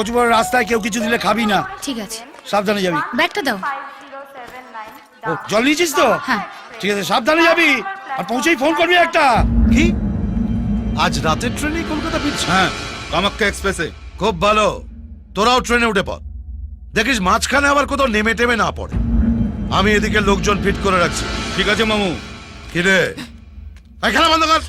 কচুবড় রাস্তায় কেউ কিছু দিলে খাবি না। ঠিক আছে। সাবধানে যাবি। ব্যাগটা দাও। ও জল নিয়েছিস তো? হ্যাঁ। ঠিক আছে সাবধানে যাবি। আর পৌঁছেই ফোন করবি একটা। কি? আজ রাতের ট্রেনে কলকাতা ফিরছে হ্যাঁ কামাখ্যা এক্সপ্রেসে খুব ভালো। তোরাও ট্রেনে উঠে পড়। দেখিস মাঝখানে আবার কোথাও নেমে টেমে না পড়ে। আমি এদিকে লোকজন ফিট করে রাখছি। ঠিক আছে মামু। কিরে? এখানে বন্ধ কর।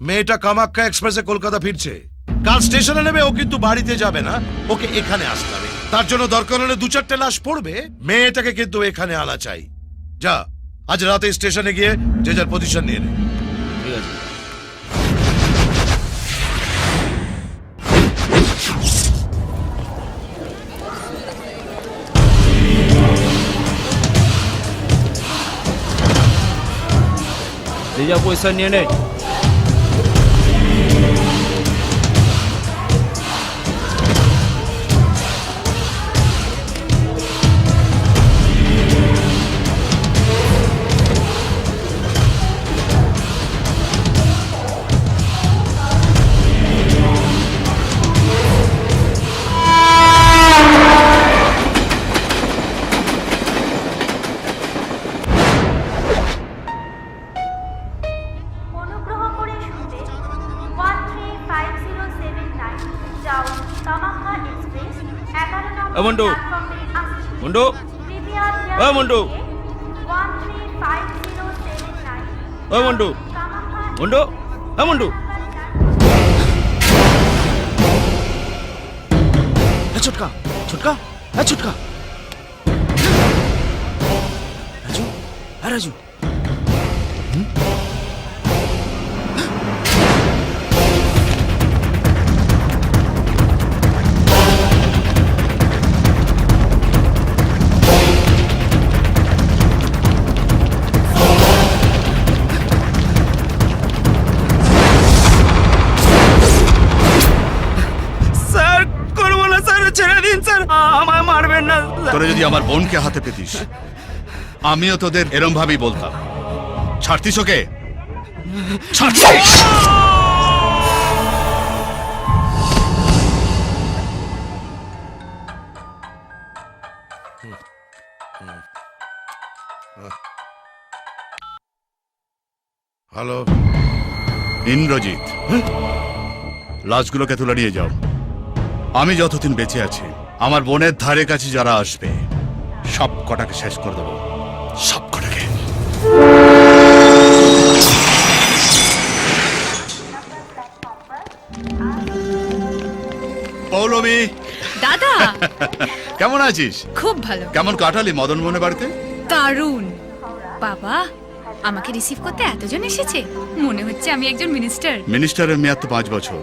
মেয়েটা কামাখ্যা এক্সপ্রেসে কলকাতা ফিরছে। কাল স্টেশনে নেবে, ও কিন্তু বাড়িতে যাবে না। ওকে এখানে আসতে হবে। তার জন্য দরকার হলে দু চারটে লাশ পড়বে। মেয়েটাকে কিন্তু এখানে আনা চাই। যা, আজ রাতে স্টেশনে গিয়ে যে যার পজিশন নিয়ে নে। যা পয়সা নিয়ে নে। ఉండు ఉండు. ఉండు ఉండు చుట్కా? చుట్కా? చుట్కా? రాజు? రాజు? তোরা যদি আমার বোনকে হাতে পেতিস আমিও তোদের এরম ভাবেই বলতাম। ছাড়তিস ওকে? ছাড়তিস! হ্যালো ইন্দ্রজিৎ লাশগুলোকে তুলে নিয়ে যাও। আমি যতদিন বেঁচে আছি আমার বোনের ধারে কাছে যারা আসবে সব কটাকে শেষ করে দেবো। সব কটাকে। পৌলমী। দাদা! কেমন আছিস? খুব ভালো। কেমন কাটালি মদন মোহনের বাড়িতে? দারুণ। বাবা আমাকে রিসিভ করতে এতজন এসেছে? মনে হচ্ছে আমি একজন মিনিস্টার মিনিস্টারের মেয়াদ তো পাঁচ বছর।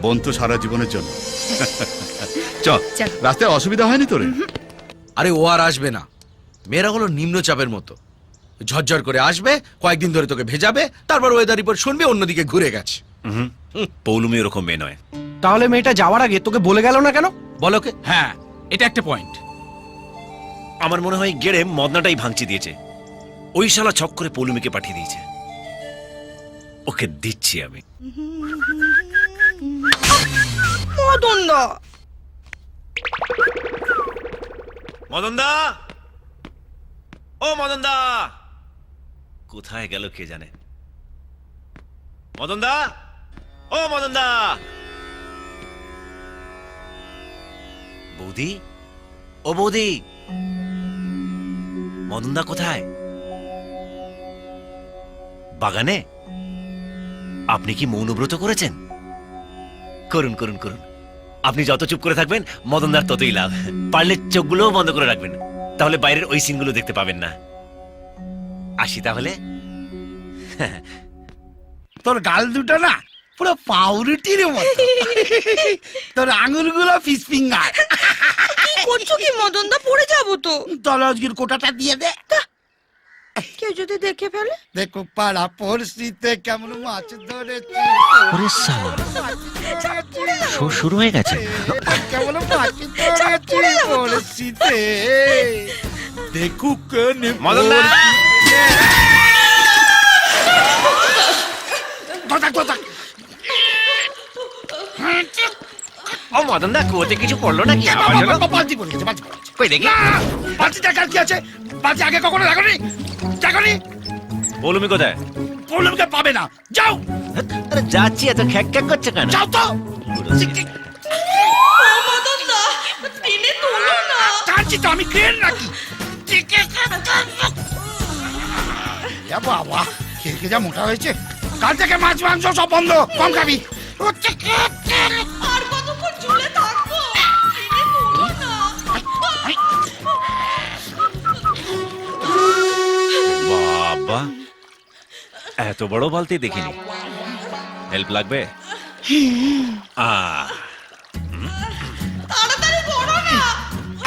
বোন তো সারা জীবনের জন্য। চল চল। রাস্তায় অসুবিধা হয়নি তোরে? আরে ও আর আসবে না। মেয়েরা হলো নিম্নচাপের মতো। ঝরঝর করে আসবে কয়েকদিন ধরে তোকে ভেজাবে তারপর ওয়েদার রিপোর্ট শুনবে অন্যদিকে ঘুরে গেছে। পৌলুমি ওরকম মেয়ে নয়। তাহলে মেয়েটা যাওয়ার আগে তোকে বলে গেল না কেন? বলো কে? হ্যাঁ এটা একটা পয়েন্ট আমার মনে হয় গেড়ে মদনাটাই ভাঙচি দিয়েছে। ওই শালা ছক করে পৌলুমিকে পাঠিয়ে দিয়েছে। ওকে দিচ্ছি আমি। মদন দা ও মদন দা কোথায় গেল কে জানে? মদন দা ও মদন দা বৌদি? ও বৌদি! মদন দা কোথায়? বাগানে? আপনি কি মৌনব্রত করেছেন? করুন করুন করুন। আপনি যত চুপ করে থাকবেন মদনদার ততই লাভ। পারলে চোখগুলোও বন্ধ করে রাখবেন। তাহলে বাইরের ওই সিনগুলো দেখতে পাবেন না। আসি তাহলে। তোর গাল দুটো না পুরো পাউরুটির মতো। তোর আঙুলগুলো ফিস ফিঙ্গার। করছ কি মদন দা? পড়ে যাব তো। তাহলে আজকের কোটাটা দিয়ে দে। কেউ যদি দেখে ফেলে? দেখো পাড়া পরিস্থিতে কেমন মাছ ধরেছি। শুরু হয়ে গেছে। কেমন মাছ ধরেছি পরিস্থিতে দেখুক কথা ও মদন দা কুয়োতে কিছু পড়ল নাকি? বালতি পড়ে গেছে, বালতি কই দেখি না, বালতিটা কি আছে? বালতি আগে কখনো দেখনি দেখনি পৌলুমি কোথায়? প্রবলেমকে পাবে না। যাও! আরে যাচ্ছি এত খ্যাক খ্যাক করছে কেন? যাও তো! মদন দা টেনে তোলো না। কাঁদছি তো আমি ক্রেন নাকি এ বাবা খেলকে যা মোটা হয়েছে। কাল থেকে মাছ মাংস সব বন্ধ। কম খাবি। এত বড় বালতি দেখিনি। হেল্প লাগবে?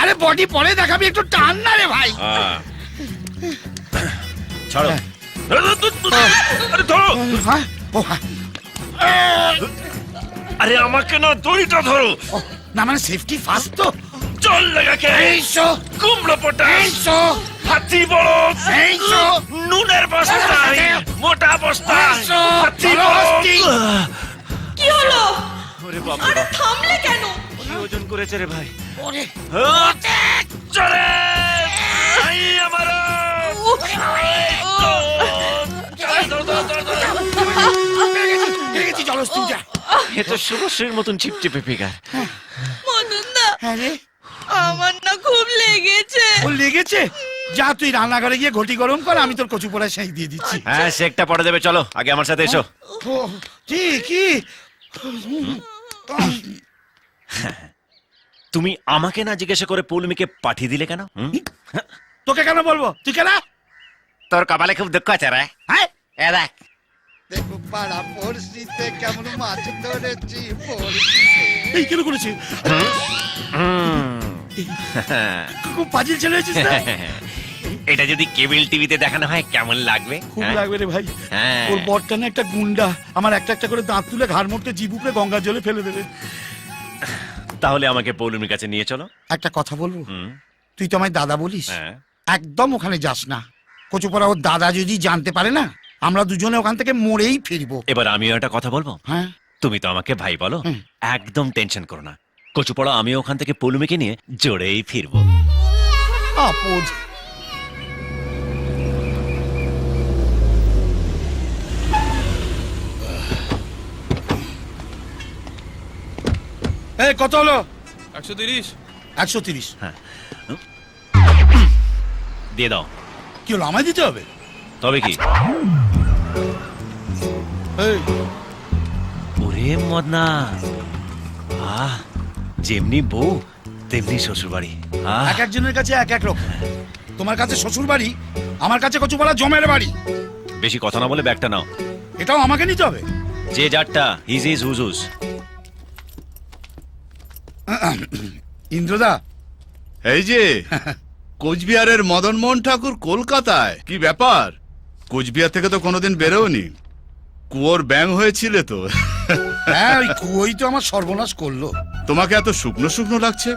আরে বডি পরে দেখাবি একটু টান না রে ভাই। ছাড়ো। আরে ধরো। হ্যাঁ? আরে আমাকে না দড়িটা ধরো। না মানে সেফটি ফার্স্ট তো। জল লাগাকে এইসো কুমড়ো পটাশ। এইসো হাতি বড় নুনের বস্তা মোটা বস্তা হাতি বড় কি হলো? ওরে বাবা। আরে থামলে কেন? কি ওজন করেছে রে ভাই। ওরে। চলে ভাই আমার এ তো শুভশ্রীর মতন চিপচিপে ফিগার। মদন দা হ্যাঁ আমার না খুব লেগেছে। ও লেগেছে? যা তুই রান্নাঘরে গিয়ে ঘটি গরম কর আমি তোর কচু পোড়া সেই দিয়ে দিচ্ছি। হ্যাঁ শেকটা পড়ে দেবে চলো আগে আমার সাথে এসো। ও, কি কি? তুমি আমাকে না জিজ্ঞাসা করে পৌলমিকে পাঠিয়ে দিলে কেন হুম? তোকে কেন বলব? তুই কেন তোর কপালে খুব দুঃখ আছে রে। হ্যাঁ? এ দেখ। দেখো পাড়া পড়শিতে কেমন মাছ ধরেছি পড়শিতে। এই কেন করেছি খুব পাজিল ছেলে হয়েছিস না? এটা যদি কেবল টিভিতে দেখানো হয় কেমন লাগবে? খুব হ্যাঁ? লাগবে রে ভাই। হ্যাঁ। ওর বরটা না একটা গুন্ডা। আমার একটা একটা করে দাঁত তুলে ঘাড় জিভ উপরে গঙ্গা জলে ফেলে দেবে। তাহলে আমাকে পৌলমির কাছে নিয়ে চলো। একটা কথা বলব? তুই তো আমায় দাদা বলিস। হ্যাঁ। একদম ওখানে যাস না। কচুপড়া ওর দাদা যদি জানতে পারে না আমরা দুজনে ওখান থেকে মরেই ফিরবো। এবার আমিও একটা কথা বলব? হ্যাঁ। তুমি তো আমাকে ভাই বলো একদম টেনশন করো না। কচুপড়া আমি ওখান থেকে পলুমিকে নিয়ে জোরেই ফিরবো। আপদ। এই কত হলো? একশো তিরিশ। একশো তিরিশ। হ্যাঁ। দিয়ে দাও। কি হলো আমায় দিতে হবে? তবে কি? এই, ওরে মদনা। আহ যেমনি বউ তেমনি শ্বশুর বাড়ি আহ। এক একজনের কাছে এক এক রকম। তোমার কাছে শ্বশুর বাড়ি আমার কাছে কচুপাড়া জমের বাড়ি। বেশি কথা না বলে ব্যাগটা নাও। এটাও আমাকে নিতে হবে? যে যারটা হিজ ইজ হুজ হুজ ইন্দ্রদা। এই যে কোচবিহারের মদন মোহন ঠাকুর কলকাতায় কি ব্যাপার? কোচবিহার থেকে তো কোনোদিন বেরোনি কুয়োর ব্যাং হয়েছিলে তো? হ্যাঁ ওই কুয়োই তো আমার সর্বনাশ করল। তোমাকে এত শুকনো শুকনো লাগছে?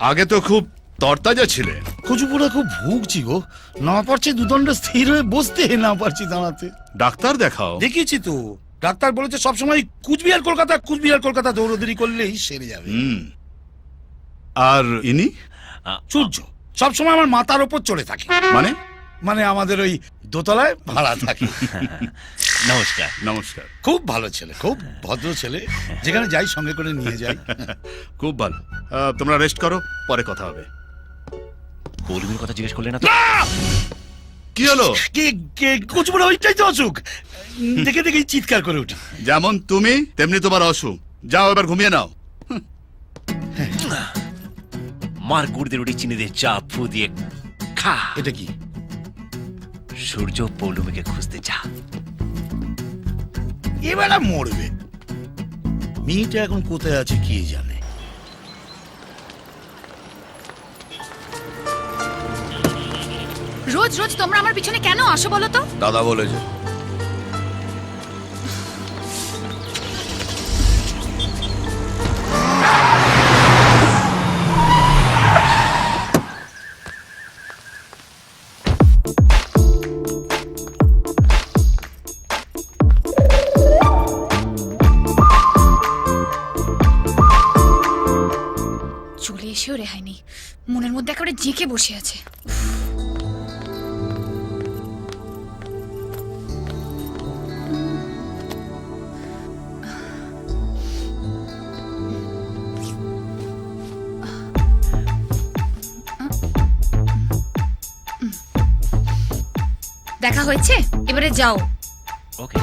আগে তো খুব তরতাজা ছিলে। কচুপুরা খুব ভুগছি গো। না পারছি দুদণ্ড স্থির হয়ে বসতে না পারছি দাঁড়াতে। ডাক্তার দেখাও। দেখিয়েছি তো। ডাক্তার বলেছে সবসময় কুচবিহার কলকাতা কুচবিহার কলকাতা দৌড়দৌড়ি করলেই সেরে যাবে। হুম। আর ইনি? সূর্য সবসময় আমার মাথার ওপর চড়ে থাকে। মানে? মানে আমাদের ওই দোতলায় ভাড়া থাকে। নমস্কার। নমস্কার। খুব ভালো ছেলে খুব ভদ্র ছেলে। যেখানে যাই সঙ্গে করে নিয়ে যাই। খুব ভালো। আহ, তোমরা রেস্ট করো পরে কথা হবে। পৌলমির কথা জিজ্ঞেস করলে না তো? কি হলো? কে কে কচুপুরা ওইটাই তো অসুখ। দেখে দেখে চিৎকার করে উঠি। যেমন তুমি তেমনি তোমার অসুখ। যাও এবার ঘুমিয়ে নাও। মার গুড় দিয়ে রুটি চিনি দিয়ে চা ফু দিয়ে খা। এটা কি? সূর্য পৌলমিকে খুঁজতে যা। এবেলা মরবে। মেয়েটা এখন কোথায় আছে কে জানে? রোজ রোজ তোমরা আমার পিছনে কেন আসো বলো তো? দাদা বলেছে। মনের মধ্যে একেবারে জেঁকে বসে আছে। দেখা হয়েছে? এবারে যাও। ওকে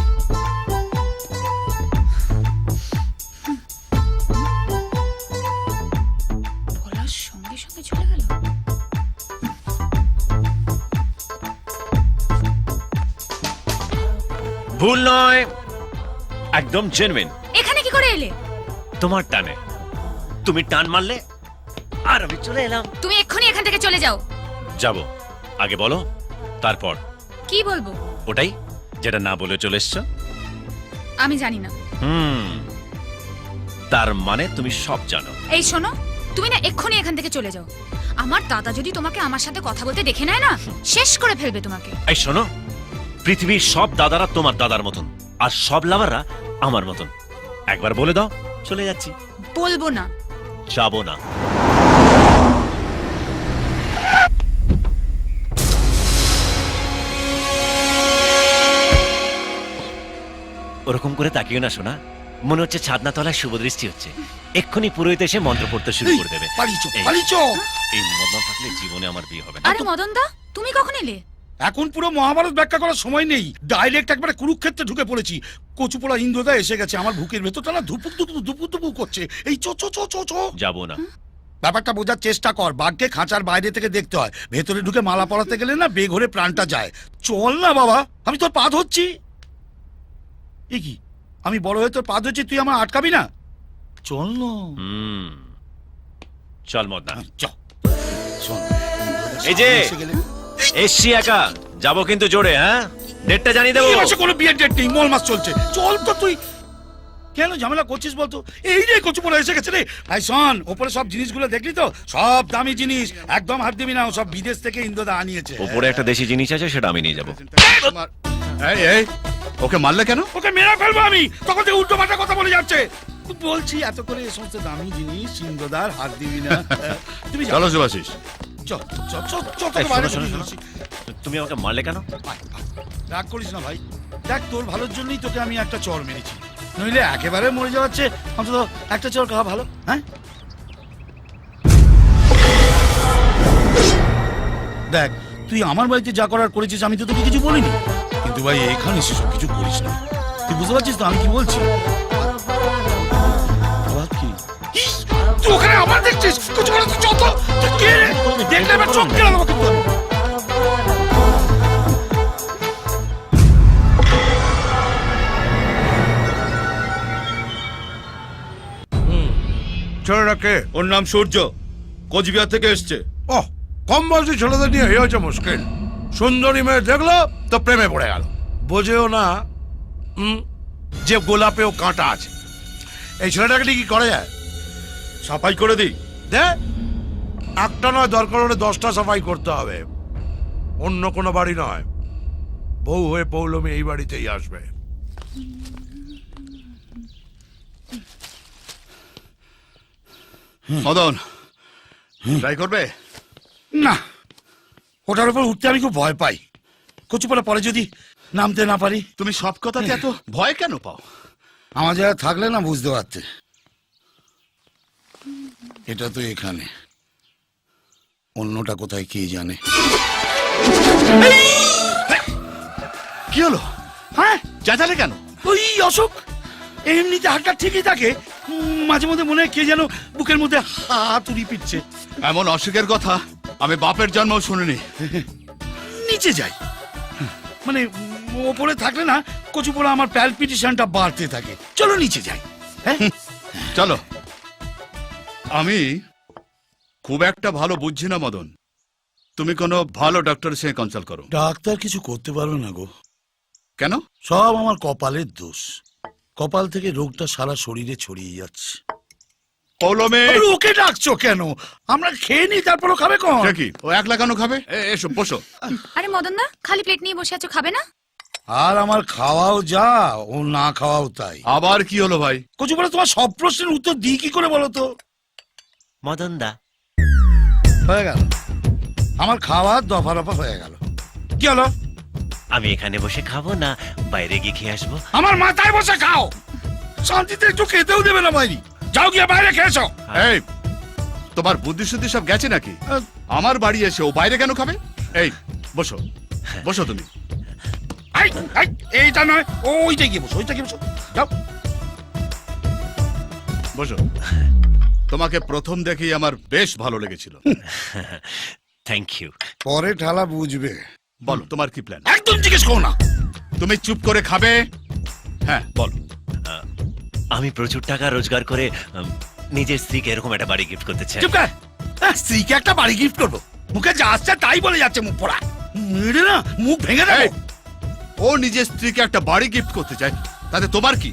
ভুল নয়। একদম জেনুইন এখানে কি করে এলে? তোমার টানে। তুমি টান মারলে আর আমি চলে এলাম। তুমি এক্ষুনি এখান থেকে চলে যাও। যাব। আগে বলো তারপর। কি বলব? ওটাই যেটা না বলে চলে এসছো। আমি জানি না। হুম। তার মানে তুমি সব জানো। এই শোনো তুমি না এক্ষুনি এখান থেকে চলে যাও। আমার দাদা যদি তোমাকে আমার সাথে কথা বলতে দেখে নেয় না শেষ করে ফেলবে তোমাকে। এই শোনো পৃথিবীর সব দাদারা তোমার দাদার মতন আর সব লাভাররা আমার মতন। একবার বলে দাও চলে যাচ্ছি। বলব না। যাব না। ওরকম করে তাকিও না শোনা মনে হচ্ছে ছাদনা তলায় শুভ দৃষ্টি হচ্ছে। এক্ষুনি পুরোহিত এসে মন্ত্র পড়তে শুরু করে দেবে। এই মদন থাকলে জীবনে আমার বিয়ে হবে না। আরে মদন দা তুমি কখন এলে? এখন পুরো মহাভারত ব্যাখ্যা করার সময় নেই। ডাইরেক্ট একবারে কুরুক্ষেত্রে ঢুকে পড়েছি। কচুপোড়া ইন্দ্রদা এসে গেছে আমার বুকের ভেতরটা না ধুপুক ধুপুক ধুপুক ধুপুক করছে। এই চো চো চো চো চো। যাব না। ব্যাপারটা বোঝার চেষ্টা কর বাঘকে খাঁচার বাইরে থেকে দেখতে হয়। ভেতরে ঢুকে মালা পরাতে গেলে না বেঘরে প্রাণটা যায়। চল না বাবা আমি তোর পা ধরছি। এ কি আমি বড় হয়ে তোর পা ধরছি তুই আমার আটকাবি না? চল না। চল মদনা। চ। শোন এই যে। এসছি একা। যাব কিন্তু জোরে হ্যাঁ? ডেটটা জানিয়ে দেবো। এই মাসে কোনো বিয়ের ডেট নেই? মল মাস চলছে। চল তো তুই। কেন ঝামেলা করছিস বলতো? এই রে কচু পড়ে এসে গেছে রে। ভাই শোন ওপরে সব জিনিসগুলো দেখলি তো? সব দামি জিনিস। একদম হাত দিবি না ও সব বিদেশ থেকে ইন্দ্রদা আনিয়েছে। ওপরে একটা দেশি জিনিস আছে সেটা আমি নিয়ে যাব। এই এই ওকে মারলে কেন? ওকে মেরে ফেলব আমি। তখন থেকে উল্টো পাল্টা কথা বলে যাচ্ছে। বলছি এত করে এই সমস্ত দামি জিনিস ইন্দ্রদার হাত দিবি না। তুমি চলো শুভাশিস চল চল চল চল তোকে বাইরে শোনো, বেরিয়ে শোনো, তুমি আমাকে মারলে কেন? আয়, আয়। রাগ করিস না ভাই। দেখ তোর ভালোর জন্যই তোকে আমি একটা চর মেরেছি। নইলে একেবারে মরে যাওয়াচ্ছে অন্তত একটা চর খাওয়া ভালো হ্যাঁ? দেখ তুই আমার বাড়িতে যা করার করেছিস আমি তো তোকে কিছু বলিনি। কিন্তু ভাই এখানে সেসব কিছু করিস না। তুই বুঝতে পারছিস তো আমি কি বলছি? তুই ওখানে আবার দেখছিস? কিছু বলে তুই চল তুই কে রে? দেখলে এবার চোখ কেন আমাকে তোর ছেলেটাকে ওর নাম সূর্য। কোচবিহার থেকে এসছে। ও কম বয়সী ছেলেদের নিয়ে এই হচ্ছে মুশকিল। সুন্দরী মেয়ে দেখল তো প্রেমে পড়ে গেল। বোঝেও না যে গোলাপেও কাঁটা আছে। এই ছেলেটাকে নিয়ে কি করে যায়? সাফাই করে দিই। দে। একটা নয় দরকার হলে দশটা সাফাই করতে হবে। অন্য কোনো বাড়ি নয়। বউ হয়ে পৌলমী এই বাড়িতেই আসবে। মদন ট্রাই করবে? না। ওটার উপর উঠতে আমি খুব ভয় পাই। কচুপালা পরে যদি নামতে না পারি। তুমি সব কথাতে এত ভয় কেন পাও? আমার জায়গায় থাকলে না বুঝতে পারতে। এটা তো এখানে। অন্যটা কোথায় কে জানে। কি হলো? হ্যাঁ? চেঁচালে কেন? ওই অশোক এমনিতে হাতটা ঠিকই থাকে উম, মাঝে মধ্যে মনে হয় কে যেন বুকের মধ্যে হাত উড়ি পিটছে। এমন অসুখের কথা আমি বাপের জন্মও শুনিনি। নিচে যাই। মানে উম, ওপরে থাকলে না কচু কচুপোড়া আমার প্যালপিটেশনটা বাড়তে থাকে। চলো নিচে যাই। হ্যাঁ? চলো। আমি খুব একটা ভালো বুঝছি না মদন। তুমি কোনো ভালো ডক্টরের সঙ্গে কনসাল্ট করো। ডাক্তার কিছু করতে পারবে না গো। কেন? সব আমার কপালের দোষ। কপাল থেকে রোগটা সারা শরীরে ছড়িয়ে যাচ্ছে। পৌলমে! আরে ওকে ডাকছো কেন? আমরা খেয়ে নি তারপরও খাবে কোন সে কি? ও একলা কেন খাবে? এ- এসো বসো। আরে মদন দা খালি প্লেট নিয়ে বসে আছো খাবে না? আর আমার খাওয়াও যা ও না খাওয়াও তাই। আবার কি হলো ভাই? কচু বলে তোমার সব প্রশ্নের উত্তর দিই কি করে বলো তো? মদন দা হয়ে গেল। আমার খাওয়া দফা রফা হয়ে গেল। কি হলো? আমি এখানে বসে খাব না বাইরে গিয়ে খেয়ে আসব। আমার মাথায় বসে খাও। শান্তিতে একটু খেতেও দেবে না বাইরে যাও গিয়ে বাইরে খেয়েছো। এই তোমার বুদ্ধি শুদ্ধি সব গেছে নাকি? আমার বাড়ি এসে ও বাইরে কেন খাবে? এই বসো। বসো তুমি। আই, আই, এইটা নয় ওইটা গিয়ে বসো ওইটা গিয়ে বসো। যাও। বসো। তোমাকে প্রথম দেখেই আমার বেশ ভালো লেগেছিল। থ্যাংক ইউ পরে ঠালা বুঝবে। বলো তোমার কি প্ল্যান একদম জিজ্ঞেস করো না। তুমি চুপ করে খাবে? হ্যাঁ বলো। আমি প্রচুর টাকা রোজগার করে নিজের স্ত্রীকে এরকম একটা বাড়ি গিফট করতে চাই। চুপ কর। স্ত্রীকে একটা বাড়ি গিফট করব। মুখে যা আসছে তাই বলে যাচ্ছে মুখ পড়া মেরে না মুখ ভেঙে দেবো। ও নিজের স্ত্রীকে একটা বাড়ি গিফট করতে চায়। তাতে তোমার কি?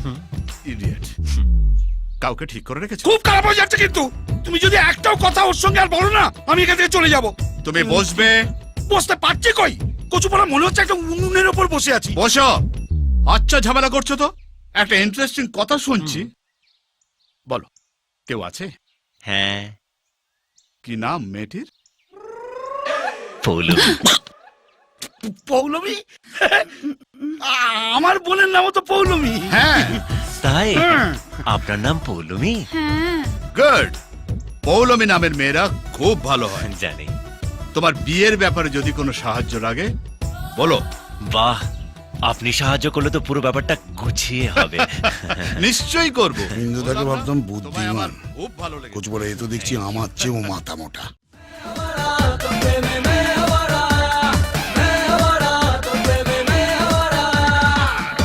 কাউকে ঠিক করে রেখেছো? খুব খারাপ হয়ে যাচ্ছে কিন্তু। তুমি যদি একটাও কথা ওর সঙ্গে আর বলো না আমি এখান থেকে চলে যাব। তুমি বসবে? বসতে পারছি কই? কচু পড়া মনে হচ্ছে একটা উনুনের ওপর বসে আছি। বসো। আচ্ছা ঝামেলা করছ তো? একটা ইন্টারেস্টিং কথা শুনছি। বলো। কেউ আছে? হ্যাঁ। কি নাম মেয়েটির? পৌলুমি। পৌলমী? আমার বোনের নামও তো পৌলমী। হ্যাঁ। তাই? হ্যাঁ। আপনার নাম পৌলমি? হ্যাঁ। গুড। পৌলমি নামের মেয়েরা খুব ভালো হয়। জানি। তোমার বিয়ের ব্যাপারে যদি কোনো সাহায্য লাগে বলো। বাহ আপনি সাহায্য করলে তো পুরো ব্যাপারটা গুছিয়ে হবে। নিশ্চয়ই করব। থাকে ভাবতাম বুদ্ধিমান। খুব ভালো লাগে কচু বলে এ তো দেখছি আমার চেয়েও মাথা মোটা।